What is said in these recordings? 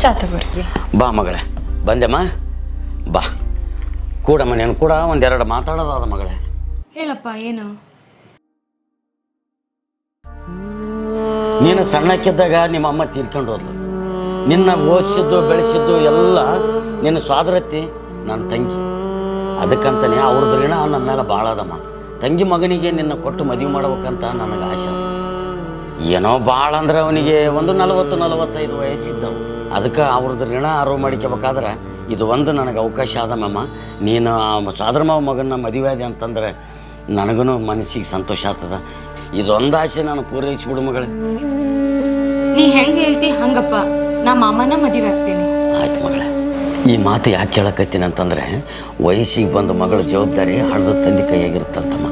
ಅಪ್ಪ ಚಾ ತಗೋರಿ. ಬಾ ಮಗಳೇ ಬಂದೆಮ್ಮ ಬಾ. ಕೂಡಮ್ಮ ನೀನು ಕೂಡ ಒಂದೆರಡು ಮಾತಾಡೋದಾದ ಮಗಳೇ. ಹೇಳಪ್ಪ ಏನು? ನೀನು ಸಣ್ಣಕ್ಕಿದ್ದಾಗ ನಿಮ್ಮ ಅಮ್ಮ ತೀರ್ಕೊಂಡು ಹೋದ್ಲು. ನಿನ್ನ ಓದಿಸಿದ್ದು ಬೆಳೆಸಿದ್ದು ಎಲ್ಲ ನಿನ್ನ ಸ್ವಾದರತ್ತಿ ನನ್ನ ತಂಗಿ. ಅದಕ್ಕಂತಾನೆ ಅವ್ರದ್ದು ಋಣ ನನ್ನ ಮೇಲೆ ಭಾಳ ಅದಮ್ಮ ತಂಗಿ ಮಗನಿಗೆ ನಿನ್ನ ಕೊಟ್ಟು ಮದುವೆ ಮಾಡ್ಬೇಕಂತ ನನಗೆ ಆಸೆ. ಏನೋ ಭಾಳ ಅಂದ್ರೆ ಅವನಿಗೆ ಒಂದು ನಲವತ್ತು ನಲವತ್ತೈದು ವಯಸ್ಸಿದ್ದವು. ಅದಕ್ಕೆ ಅವ್ರದ್ದು ಋಣ ಆರೋ ಮಾಡ್ಕೋಬೇಕಾದ್ರೆ ಇದು ಒಂದು ನನಗೆ ಅವಕಾಶ ಆದಮ್ಮ ನೀನು ಆ ಸಾದ್ರ ಮಾವ ಮಗನ ಮದುವೆ ಆದೆ ಅಂತಂದ್ರೆ ನನಗೂ ಮನಸ್ಸಿಗೆ ಸಂತೋಷ ಆಗ್ತದ. ಇದೊಂದು ಆಸೆ ನಾನು ಪೂರೈಸಿಬಿಡು ಮಗಳೇ. ನೀ ಹೆಂಗೆ ಹೇಳ್ತಿ ಹಂಗಪ್ಪ. ನಾ ಮಾಮನ ಮದುವೆ ಆಗ್ತೀನಿ. ಆಯ್ತು ಮಗಳೇ. ಈ ಮಾತು ಯಾಕೆ ಕೇಳಕತ್ತೀನಿ ಅಂತಂದರೆ ವಯಸ್ಸಿಗೆ ಬಂದ ಮಗಳ ಜವಾಬ್ದಾರಿ ಹಳದ ತಂದೆ ಕೈಯಾಗಿರುತ್ತಂತಮ್ಮ.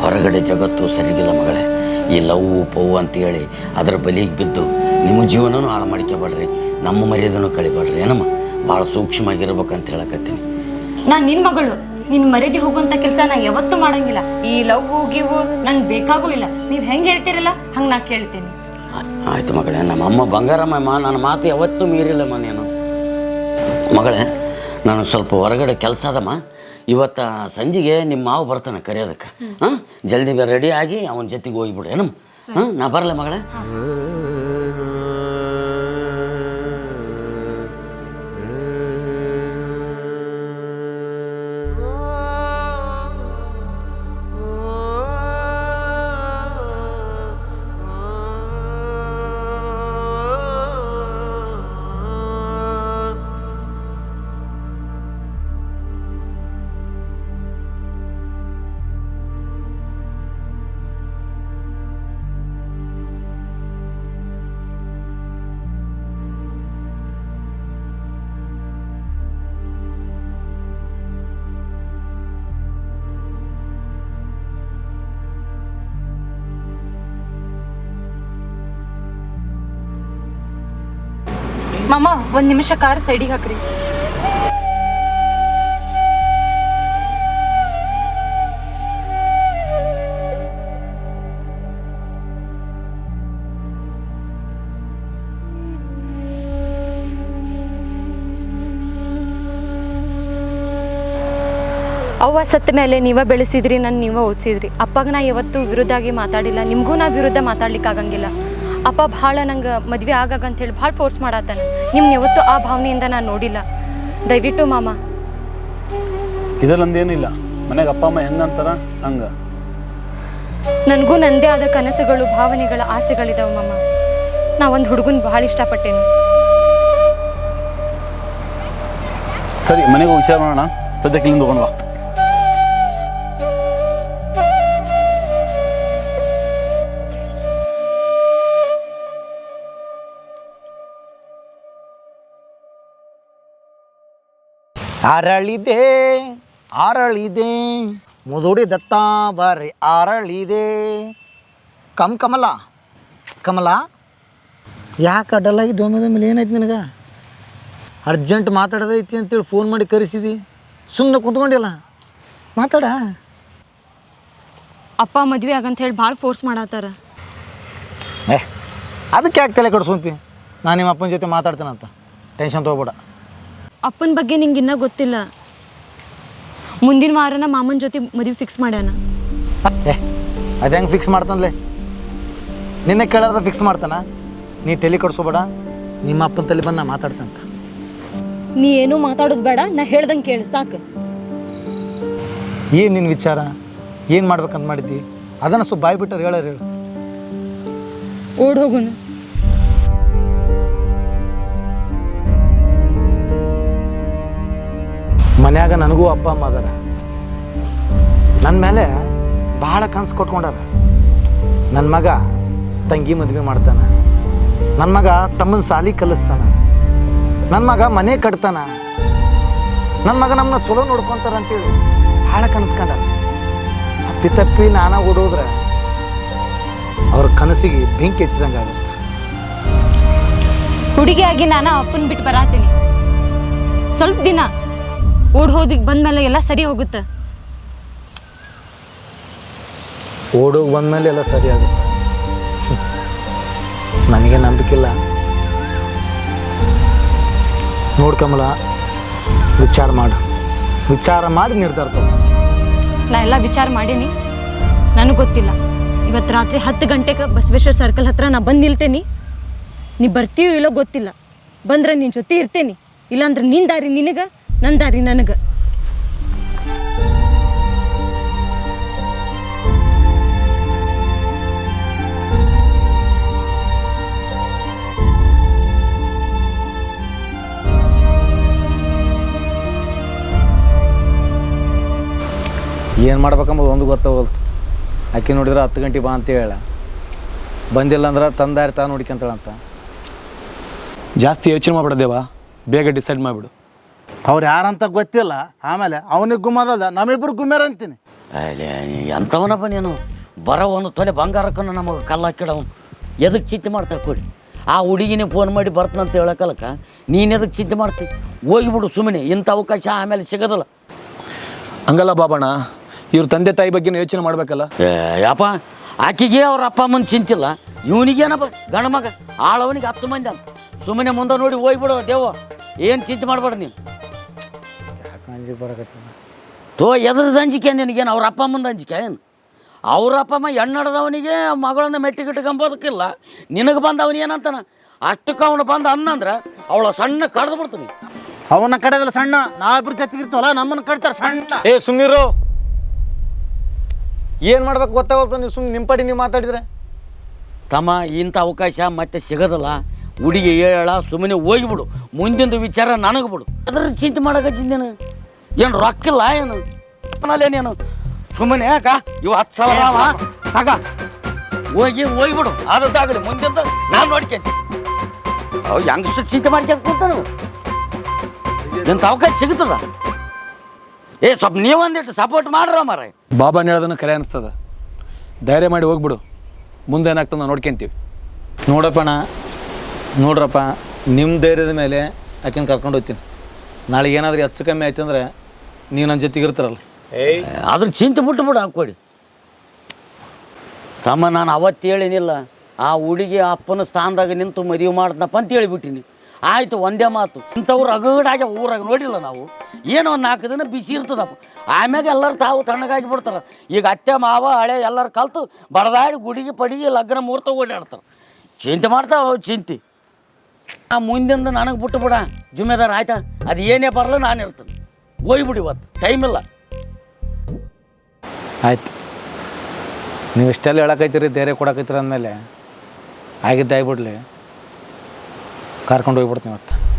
ಹೊರಗಡೆ ಜಗತ್ತು ಸರಿಗಿಲ್ಲ ಮಗಳೇ. ಈ ಲವ್ ಪವ್ ಅಂತೇಳಿ ಅದರ ಬಲಿಗೆ ಬಿದ್ದು ನಿಮ್ಮ ಜೀವನನೂ ಹಾಳು ಮಾಡ್ಕೊಬೇಡ್ರಿ ನಮ್ಮ ಮರ್ಯಾದನೂ ಕಳಿಬೇಡ್ರಿ. ಏನಮ್ಮ? ಭಾಳ ಸೂಕ್ಷ್ಮವಾಗಿರ್ಬೇಕಂತ ಹೇಳಕತ್ತೀನಿ ನಾನು ನಿನ್ನ ಮಗಳು. ನಿನ್ನ ಮರ್ಯಾದೆ ಹೋಗುವಂಥ ಕೆಲಸ ನಾ ಯಾವತ್ತೂ ಮಾಡಂಗಿಲ್ಲ. ಈ ಲವ್ ಗಿವು ನಂಗೆ ಬೇಕಾಗೂ ಇಲ್ಲ. ನೀವು ಹೆಂಗೆ ಹೇಳ್ತಿರಲ್ಲ ಹಂಗೆ ನಾ ಕೇಳ್ತೀನಿ. ಆಯ್ತು ಮಗಳೇ ನಮ್ಮ ಅಮ್ಮ ಬಂಗಾರಮ್ಮ ನನ್ನ ಮಾತು ಯಾವತ್ತೂ ಮೀರಿಲ್ಲಮ್ಮ ನೀನು. ಮಗಳೇ ನಾನು ಸ್ವಲ್ಪ ಹೊರಗಡೆ ಕೆಲಸ ಅದಮ್ಮ. ಇವತ್ತು ಸಂಜೆಗೆ ನಿಮ್ಮ ಮಾವು ಬರ್ತಾನೆ ಕರೆಯೋದಕ್ಕೆ. ಹಾಂ? ಜಲ್ದಿ ರೆಡಿ ಆಗಿ ಅವನ ಜೊತೆಗೆ ಹೋಗಿಬಿಡು. ಏನಮ್ಮ? ಹಾಂ? ನಾ ಬರಲ್ಲ ಮಗಳೇ? ಮಾಮ, ಒಂದ್ ನಿಮಿಷ ಕಾರ್ ಸೈಡಿಗೆ ಹಾಕ್ರಿ. ಅವ್ವ ಸತ್ತ ಮೇಲೆ ನೀವ ಬೆಳೆಸಿದ್ರಿ ನನ್ನ ನೀವ ಓದಿಸಿದ್ರಿ. ಅಪ್ಪಗ ನಾ ಯಾವತ್ತೂ ವಿರುದ್ಧಾಗಿ ಮಾತಾಡಿಲ್ಲ, ನಿಮಗೂ ನಾ ವಿರುದ್ಧ ಮಾತಾಡ್ಲಿಕ್ಕೆ ಆಗಂಗಿಲ್ಲ ಅಪ್ಪ ಭಾಳ ನಂಗೆ ಮದುವೆ ಆಗಾಗ ಅಂತ ಹೇಳಿ ಭಾಳ ಫೋರ್ಸ್ ಮಾಡತ್ತಾನ. ನಿಮ್ಮ ಯಾವತ್ತೂ ಆ ಭಾವನೆಯಿಂದ ನಾನು ನೋಡಿಲ್ಲ. ದಯವಿಟ್ಟು ಮಾಮ. ಇದರಲ್ಲೊಂದೇನಿಲ್ಲ. ಮನೆಗೆ ಅಪ್ಪ ಅಮ್ಮ ಹೆಂಗಂತಾರ ಹಂಗ. ನನಗೂ ನಂದೇ ಆದ ಕನಸುಗಳು ಭಾವನೆಗಳ ಆಸೆಗಳಿದಾವೆ ಮಾಮ. ನಾ ಒಂದು ಹುಡುಗನ ಭಾಳ ಇಷ್ಟಪಟ್ಟೇನೆ. ಸರಿ ಮನೆಗೆ ವಿಚಾರ ಮಾಡೋಣ. ಸದ್ಯಕ್ಕೆ ಇಲ್ಲಿಂದ ಹೋಗೋಣ. ಅರಳಿದೆ ಅರಳಿದೆ. ಮುದುಡಿ ದತ್ತ ಬರ್ರಿ ಅರಳಿದೆ. ಕಮ್ ಕಮಲ ಕಮಲ. ಯಾಕೆ ಅಡ್ಡಲಾಗಿ ಒಮ್ಮೆ ಮೇಲೆ ಏನಾಯ್ತು ನಿನಗೆ? ಅರ್ಜೆಂಟ್ ಮಾತಾಡೋದೈತಿ ಅಂತೇಳಿ ಫೋನ್ ಮಾಡಿ ಕರೆಸಿದಿ. ಸುಮ್ಮನೆ ಕೂತ್ಕೊಂಡಿಲ್ಲ ಮಾತಾಡ. ಅಪ್ಪ ಮದುವೆ ಆಗಂತ ಹೇಳಿ ಭಾಳ ಫೋರ್ಸ್ ಮಾಡತ್ತಾರ. ಏ ಅದಕ್ಕೆ ಯಾಕೆ ತಲೆ ಕಡ್ಸೊಂತಿ ನಾನು ನಿಮ್ಮ ಅಪ್ಪನ ಜೊತೆ ಮಾತಾಡ್ತೇನಂತ. ಟೆನ್ಷನ್ ತೊಗೋಬೇಡ. ಅಪ್ಪನ ಬಗ್ಗೆ ನಿಂಗೆ ಇನ್ನೂ ಗೊತ್ತಿಲ್ಲ. ಮುಂದಿನ ವಾರನ ಮಾಮನ ಜೊತೆ ಮದುವೆ ಫಿಕ್ಸ್ ಮಾಡ್ಯಾನ. ಏ ಅದು ಹೆಂಗೆ ಫಿಕ್ಸ್ ಮಾಡ್ತಾನಲೇ? ನಿನ್ನೆ ಕೇಳಾರ್ದ ಫಿಕ್ಸ್ ಮಾಡ್ತಾನ? ನೀ ತಲೆ ಕಡ್ಸೋಬೇಡ ನಿಮ್ಮ ಅಪ್ಪನ ತಲೆ ಬಂದು ನಾ ಮಾತಾಡ್ತಂತ ನೀ ಏನೂ ಮಾತಾಡೋದು ಬೇಡ ನಾ ಹೇಳ್ದಂಗೆ ಕೇಳು ಸಾಕು. ಏನು ನಿನ್ನ ವಿಚಾರ? ಏನು ಮಾಡ್ಬೇಕಂತ ಮಾಡಿದ್ದಿ? ಅದನ್ನು ಸ್ವಲ್ಪ ಬಾಯಿ ಬಿಟ್ಟರೆ ಹೇಳೋರು ಹೇಳು. ಓಡ್ ಹೋಗುನು. ಮನ್ಯಾಗ ನನಗೂ ಅಪ್ಪ, ಅಮ್ಮ ಅದಾರ. ನನ್ನ ಮೇಲೆ ಭಾಳ ಕನಸು ಕೊಟ್ಕೊಂಡಾರ. ನನ್ನ ಮಗ ತಂಗಿ ಮದುವೆ ಮಾಡ್ತಾನೆ. ನನ್ನ ಮಗ ತಮ್ಮನ ಸಾಲಿ ಕಲಿಸ್ತಾನ. ನನ್ನ ಮಗ ಮನೆ ಕಟ್ತಾನ. ನನ್ನ ಮಗ ನಮ್ಮನ್ನ ಚಲೋ ನೋಡ್ಕೊತಾರ ಅಂತೇಳಿ ಭಾಳ ಕನಸ್ಕೊಂಡಾರ ಅಪ್ಪಿ ತಪ್ಪಿ ನಾನ ಓಡೋದ್ರೆ ಅವ್ರ ಕನಸಿಗೆ ಬೆಂಕಿ ಹೆಚ್ಚಿದಂಗೆ ಆಗುತ್ತೆ. ಹುಡುಗಿಯಾಗಿ ನಾನು ಅಪ್ಪನ ಬಿಟ್ಟು ಬರಾತೀನಿ. ಸ್ವಲ್ಪ ದಿನ ಓಡ್ ಹೋದಿ ಬಂದ್ಮೇಲೆ ಎಲ್ಲ ಸರಿ ಹೋಗುತ್ತೆ. ಓಡೋಗಿ ಬಂದಮೇಲೆ ಎಲ್ಲ ಸರಿ ಆಗುತ್ತೆ. ನನಗೆ ನಂಬಿಕೆ ಇಲ್ಲ. ನೋಡ್ಕಮಲ ವಿಚಾರ ಮಾಡು. ವಿಚಾರ ಮಾಡಿ ನಿರ್ಧಾರ ತಗೋ. ನಾ ಎಲ್ಲ ವಿಚಾರ ಮಾಡೀನಿ. ನನಗೆ ಗೊತ್ತಿಲ್ಲ. ಇವತ್ತು ರಾತ್ರಿ ಹತ್ತು ಗಂಟೆಗೆ ಬಸವೇಶ್ವರ ಸರ್ಕಲ್ ಹತ್ರ ನಾ ಬಂದು ನಿಲ್ತೇನಿ. ನೀ ಬರ್ತೀಯೋ ಇಲ್ಲೋ ಗೊತ್ತಿಲ್ಲ. ಬಂದ್ರೆ ನಿನ್ನ ಜೊತೆ ಇರ್ತೇನಿ. ಇಲ್ಲಾಂದ್ರೆ ನಿನ್ನ ದಾರಿ ನಿನಗೆ. ನನ್ನ ದಾರಿ ನನಗೆ. ಏನು ಮಾಡ್ಬೇಕಂಬುದು ಒಂದು ಗೊತ್ತಾಗಲ್ತು. ಆಕೆ ನೋಡಿದ್ರೆ ಹತ್ತು ಗಂಟೆ ಬಾ ಅಂತ ಹೇಳ. ಬಂದಿಲ್ಲ ಅಂದ್ರೆ ತಂದಾರಿ ತಾನು ನೋಡ್ಕೊಂತಾಳಂತ ಜಾಸ್ತಿ ಯೋಚನೆ ಮಾಡ್ಬಿಡೋದೇವಾ ದೇವ ಬೇಗ ಡಿಸೈಡ್ ಮಾಡಿಬಿಡು. ಅವ್ರು ಯಾರಂತ ಗೊತ್ತಿಲ್ಲ ಆಮೇಲೆ ಅವನಿಗೆ ಗುಮ್ಮದಲ್ಲ ನಮ್ಮಿಬ್ರು ಗುಮ್ಮ್ಯಾರ ಅಂತೀನಿ. ಎಂಥವನಪ್ಪ ನೀನು? ಬರೋ ಒಂದು ತೊಲೆ ಬಂಗಾರಕ್ಕನ್ನು ನಮಗೆ ಕಲ್ಲ ಹಾಕಿಡವನು ಎದಕ್ಕೆ ಚಿಂತೆ ಮಾಡ್ತಾ ಕೊಡಿ? ಆ ಹುಡುಗಿನೇ ಫೋನ್ ಮಾಡಿ ಬರ್ತನಂತ ಹೇಳಕ್ಕಲ್ಲಕ್ಕ ನೀನು ಎದಕ್ಕೆ ಚಿಂತೆ ಮಾಡ್ತಿ? ಹೋಗಿಬಿಡು ಸುಮ್ಮನೆ ಇಂಥ ಅವಕಾಶ ಆಮೇಲೆ ಸಿಗೋದಿಲ್ಲ. ಹಂಗಲ್ಲ ಬಾಬಣ್ಣ ಇವ್ರ ತಂದೆ ತಾಯಿ ಬಗ್ಗೆ ಯೋಚನೆ ಮಾಡ್ಬೇಕಲ್ಲ? ಏ, ಯಪ್ಪ ಆಕಿಗೆ ಅವ್ರ ಅಪ್ಪ ಅಮ್ಮನ ಚಿಂತಿಲ್ಲ? ಇವನಿಗೇನಪ್ಪ ಗಂಡ ಮಗ ಆಳವನಿಗೆ ಹತ್ತು ಮಂದಿ ಅಂತ. ಸುಮ್ಮನೆ ಮುಂದೆ ನೋಡಿ ಹೋಗ್ಬಿಡು ದೇವ ಏನು ಚಿಂತೆ ಮಾಡಬೇಡ ನೀನು. ಅಂಜಿಗೆ ಬರಕತ್ತ ತೋ ಎದ್ರದ ಅಂಜಿಕೆ ನಿನಗೇನು? ಅವ್ರ ಅಪ್ಪ ಅಮ್ಮಂದು ಅಂಜಿಕೆ ಏನು? ಅವ್ರ ಅಪ್ಪ ಅಮ್ಮ ಹೆಣ್ಣಡ್ದವನಿಗೆ ಮಗಳನ್ನ ಮೆಟ್ಟಿಗಿಟ್ಕೊಂಬೋದಕ್ಕಿಲ್ಲ ನಿನಗೆ ಬಂದ ಅವನು ಏನಂತಾನ? ಅಷ್ಟಕ್ಕೆ ಅವನು ಬಂದ ಅನ್ನಂದ್ರೆ ಅವಳ ಸಣ್ಣ ಕಡ್ದು ಬಿಡ್ತೀನಿ ಅವನ ಕಡೆದಲ್ಲ ಸಣ್ಣ. ನಾವಿಬ್ರು ಜೊತೆಗಿರ್ತೀವಲ್ಲ ನಮ್ಮನ್ನು ಕಟ್ತಾರೆ ಸಣ್ಣ. ಏ ಸುಮ್ಮನಿರು ಏನು ಮಾಡ್ಬೇಕು ಗೊತ್ತಾಗಲ್ತು ನೀವು ಸುಮ್ಮನೆ ನಿಮ್ಮ ಪಡಿ ನೀವು ಮಾತಾಡಿದ್ರೆ? ತಮ್ಮ ಇಂಥ ಅವಕಾಶ ಮತ್ತೆ ಸಿಗೋದಿಲ್ಲ. ಹುಡುಗಿ ಹೇಳ ಸುಮ್ಮನೆ ಹೋಗಿಬಿಡು. ಮುಂದಿನ ವಿಚಾರ ನನಗೆ ಬಿಡು. ಅದ್ರ ಚಿಂತೆ ಮಾಡೋಕೆ ನೀನು? ಏನು ರೊಕ್ಕಿಲ್ಲ ಏನು? ಅಲ್ಲೇ ನೀನು? ಸುಮ್ಮನೆ ಯಾಕ? ಇವು ಹತ್ತು ಸಾವಿರ ಅವ ಸಾಕ. ಹೋಗಿ ಹೋಗ್ಬಿಡು. ಅದು ಸಾಗಲಿ ಮುಂದಿಂದ ನಾನು ನೋಡ್ಕೊಂತೀನಿ ಅವು ಹೆಂಗಷ್ಟು ಚಿಂತೆ ಮಾಡ್ಕೊಂತ ಕೂತಾನು ಎಂತ ಅವಕಾಶ ಸಿಗುತ್ತದ ಏ ಸ್ವಲ್ಪ ನೀವೊಂದಿಟ್ಟು ಸಪೋರ್ಟ್ ಮಾಡ್ರ ಮಾರ ಬಾಬಾ ಹೇಳೋದನ್ನ ಕರೆ ಅನಿಸ್ತದ. ಧೈರ್ಯ ಮಾಡಿ ಹೋಗ್ಬಿಡು. ಮುಂದೆ ಏನಾಗ್ತದೆ ನಾವು ನೋಡ್ಕೊಂತೀವಿ. ನೋಡಪ್ಪಣ ನೋಡ್ರಪ್ಪ ನಿಮ್ಮ ಧೈರ್ಯದ ಮೇಲೆ ಆಕಿನ ಕರ್ಕೊಂಡು ಹೋಗ್ತೀನಿ. ನಾಳೆ ಏನಾದರೂ ಹೆಚ್ಚು ಕಮ್ಮಿ ಆಯ್ತು ಅಂದ್ರೆ ನೀವು ನನ್ನ ಜೊತೆಗೆ ಇರ್ತಾರಲ್ಲ. ಅದ್ರ ಚಿಂತೆ ಬಿಟ್ಟು ಬಿಡು ಹಾಕ್ಕೊಡಿ ತಮ್ಮ ನಾನು ಅವತ್ತು ಹೇಳಿನಿಲ್ಲ. ಆ ಹುಡುಗಿ ಅಪ್ಪನ ಸ್ಥಾನದಾಗ ನಿಂತು ಮದುವೆ ಮಾಡ್ದನಪ್ಪ ಅಂತ ಹೇಳಿಬಿಟ್ಟಿನಿ. ಆಯಿತು ಒಂದೇ ಮಾತು. ಇಂಥವ್ರು ಅಗಡಾಗೆ ಊರಾಗ ನೋಡಿಲ್ಲ ನಾವು. ಏನೋ ಒಂದು ನಾಲ್ಕು ದಿನ ಬಿಸಿ ಇರ್ತದಪ್ಪ. ಆಮ್ಯಾಗ ಎಲ್ಲರು ತಾವು ತಣ್ಣಗಾಗಿ ಬಿಡ್ತಾರೆ. ಈಗ ಅತ್ತೆ ಮಾವ ಹಳೆ ಎಲ್ಲರೂ ಕಲ್ತು ಬಡದಾಡಿ ಗುಡಿಗೆ ಪಡಿಗೆ ಲಗ್ನ ಮುಹೂರ್ತ ಓಡಾಡ್ತಾರೆ. ಚಿಂತೆ ಮಾಡ್ತಾವ ಅವು ಚಿಂತೆ. ಆ ಮುಂದಿಂದ ನನಗೆ ಬಿಟ್ಟು ಬಿಡ. ಜುಮ್ಮೆದಾರ ಆಯ್ತಾ? ಅದು ಏನೇ ಬರಲ್ಲ ನಾನು ಇರ್ತೇನೆ. ಹೋಗ್ಬಿಡು ಇವತ್ತು. ಟೈಮ್ ಇಲ್ಲ. ಆಯ್ತು. ನೀವು ಇಷ್ಟೆಲ್ಲ ಹೇಳಕೈತಿರಿ ಧೈರ್ಯ ಕೊಡಕೈತೀರಿ ಅಂದಮೇಲೆ, ಆಗಿದ್ದಾಗ್ಬಿಡ್ಲಿ, ಕರ್ಕೊಂಡು ಹೋಗ್ಬಿಡ್ತೀನಿ ಇವತ್ತು.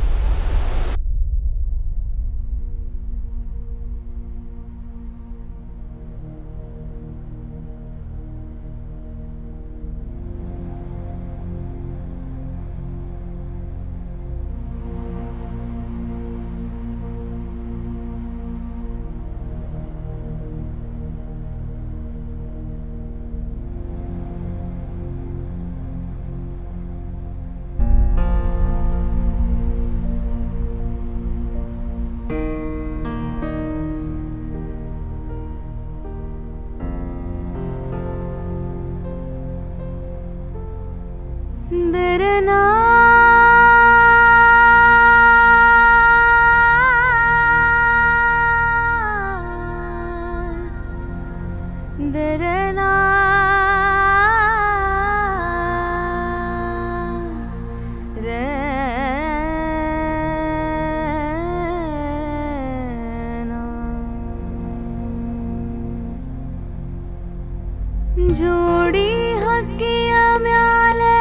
ಜೋಡಿ ಹಕ್ಕಿಯ ಮ್ಯಾಲೆ.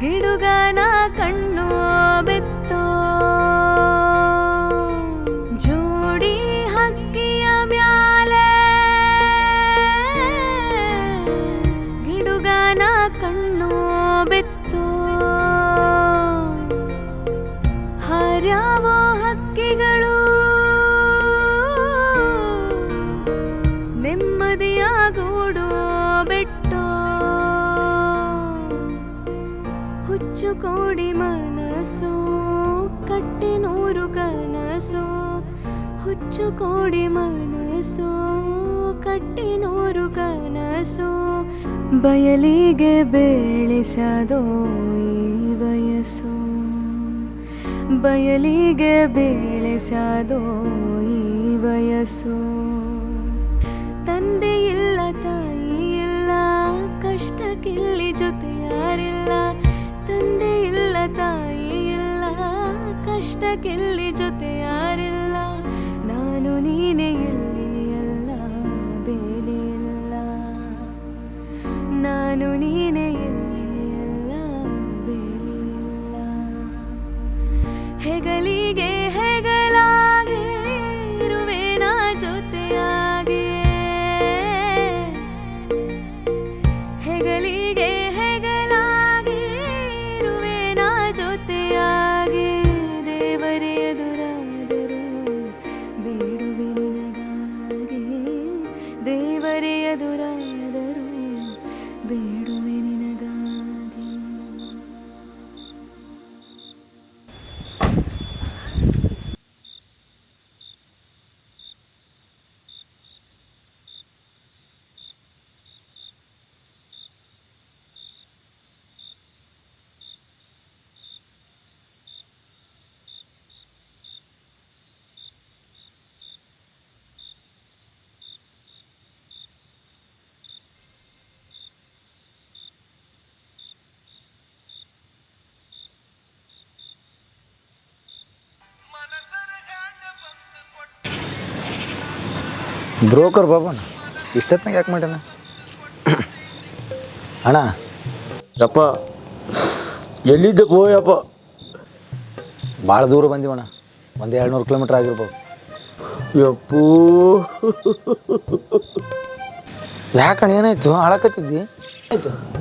ಗಿಡುಗನ ಕಣ್ಣು ಬಿತ್ತು. ಜೋಡಿ ಹಕ್ಕಿಯ ಮ್ಯಾಲೆ. ಗಿಡುಗನ ಕಣ್ಣು ಮನಸ್ಸು ಕಟ್ಟಿ ನೂರು ಕನಸು, ಹುಚ್ಚು ಕೋಡಿ ಮನಸು, ಕಟ್ಟಿ ನೂರು ಕನಸು, ಬಯಲಿಗೆ ಬೆಳೆಸದೋ ಈ ವಯಸ್ಸು, ಬಯಲಿಗೆ ಬೆಳೆಸದೋ ಈ ವಯಸ್ಸು. బయటకెళ్ళి ಬ್ರೋಕರ್ ಬಾಬಣ್ಣ ನಂಗೆ ಯಾಕೆ ಮಾಡ್ಯಾನ? ಅಣ್ಣ ಯಪ್ಪ ಎಲ್ಲಿದ್ದಕ್ಕೆ ಹೋಯಪ್ಪ ಭಾಳ ದೂರ ಬಂದೀವಣ್ಣ ಒಂದು ಎರಡು ನೂರು ಕಿಲೋಮೀಟ್ರ್ ಆಗಿರ್ಬೋದು. ಯಪ್ಪೂ. ಯಾಕಣ್ಣ ಏನಾಯ್ತು? ಹಾಳಕತ್ತಿದ್ದಿ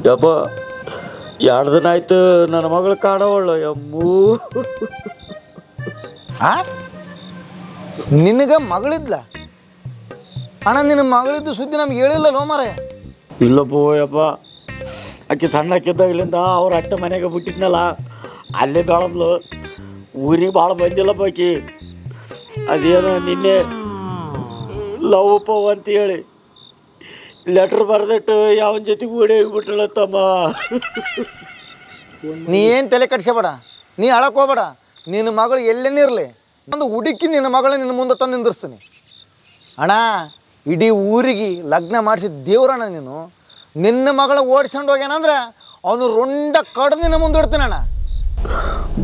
ಯಪ್ಪ ಎರಡು ದಿನ ಆಯ್ತು ನನ್ನ ಮಗಳು ಕಾಣವಳ್ಳ ಯಮ್ಮೂ. ಆ? ನಿನಗೆ ಮಗಳಿದ್ಲ? ಅಣ್ಣ ನಿನ್ನ ಮಗಳಿದ್ದು ಸುದ್ದಿ ನಮ್ಗೆ ಹೇಳಿಲ್ಲ ಮಾರಾಯ ಇಲ್ಲಪ್ಪ ಯಪ್ಪ ಆಕೆ ಸಣ್ಣಕ್ಕಿದ್ದಾಗಲಿಂದ ಅವ್ರ ಅತ್ತೆ ಮನೆಗೆ ಬಿಟ್ಟಿದ್ನಲ್ಲ ಅಲ್ಲೇ ಬೆಳದ್ಲು. ಊರಿಗೆ ಭಾಳ ಬಂದಿಲ್ಲಪ್ಪ ಆಕಿ. ಅದೇನು ನಿನ್ನೆ ಲವ್ ಪವ್ ಅಂತ ಹೇಳಿ. ಲೆಟ್ರ್ ಬರೆದಿಟ್ಟು ಯಾವನ ಜೊತೆಗೆ ಓಡಿ ಹೋಗ್ಬಿಟ್ಟಳ ತಮ್ಮ. ನೀ ಏನು ತಲೆ ಕಟ್ಸಬೇಡ ನೀ ಅಳಕ್ ಹೋಗ್ಬೇಡ. ನಿನ್ನ ಮಗಳು ಎಲ್ಲೇನಿರಲಿ ಒಂದು ಹುಡುಕಿ ನಿನ್ನ ಮಗಳ ನಿನ್ನ ಮುಂದೆ ತಂದು ನಿಂದಿರ್ಸ್ತೀನಿ. ಅಣ್ಣ ಇಡೀ ಊರಿಗೆ ಲಗ್ನ ಮಾಡಿಸಿದ ದೇವ್ರಣ್ಣ ನೀನು. ನಿನ್ನ ಮಗಳ ಓಡಿಸ್ಕೊಂಡು ಹೋಗ್ಯಾನಂದ್ರೆ ಅವನು ರುಂಡ ಕಡ್ದು ನಿನ್ನ ಮುಂದೆ ಇಡ್ತೀನಿ ಅಣ್ಣ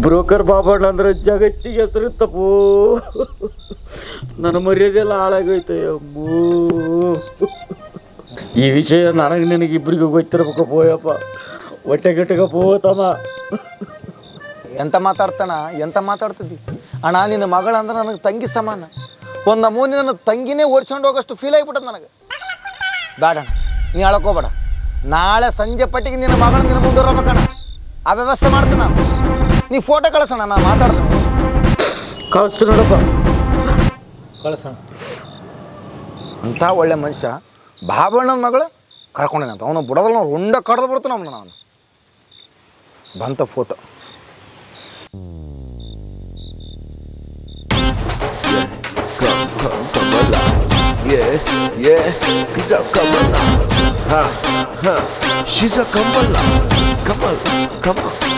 ಬ್ರೋಕರ್ ಬಾಬಣ್ಣ ಅಂದ್ರೆ ಜಗತ್ತಿಗೆ ಹೆಸರು ತಪ್ಪು ನನ್ನ ಮರ್ಯಾದೆಲ್ಲ ಹಾಳಾಗೋಯ್ತು ಅಮ್ಮೂ ಈ ವಿಷಯ ನನಗೆ ನಿನಗೆ ಇಬ್ಬರಿಗೂ ಗೊತ್ತಿರ್ಬೇಕು ಪೋಯಪ್ಪ. ಹೊಟ್ಟೆ ಗಿಟ್ಟಗ ಪೋತಮ್ಮ ಎಂತ ಮಾತಾಡ್ತಾನ? ಎಂತ ಮಾತಾಡ್ತಿದ್ದಿ? ಅಣ್ಣ ನಿನ್ನ ಮಗಳ ಅಂದ್ರೆ ನನಗೆ ತಂಗಿ ಸಮಾನ. ಒಂದು ನಮೂನಿ ನನ್ನ ತಂಗಿನೇ ಓಡಿಸ್ಕೊಂಡು ಹೋಗೋಷ್ಟು ಫೀಲ್ ಆಗಿಬಿಟ್ಟದ ನನಗೆ. ಬೇಡ ನೀ ಅಳಕೋಬೇಡ. ನಾಳೆ ಸಂಜೆ ಪಟ್ಟಿಗೆ ನಿನ್ನ ಮಗಳ ನಿನ್ನ ಮುಂದೆ ಇರ್ಬೇಕಣ್ಣ. ಆ ವ್ಯವಸ್ಥೆ ಮಾಡ್ತೀನಿ ನಾನು. ನೀ ಫೋಟೋ ಕಳಿಸೋಣ ನಾನು ಮಾತಾಡ್ತೀನಿ. ಕಳಿಸ್ತು ನೋಡಪ್ಪ. ಕಳಿಸೋಣ ಅಂಥ ಒಳ್ಳೆ ಮನುಷ್ಯ ಬಾಬಣ್ಣನ ಮಗಳು ಕರ್ಕೊಂಡೇನಂತ ಅವನು ಬುಡದಲ್ಲಿ ನಾವು ಉಂಡ ಕಡ್ದು ಬಿಡ್ತಾನೆ ಅವನು ನಾನು. ಬಂತ ಫೋಟೋ 예, 그저 까발라 하하 시작 까발라. 까발라 까발라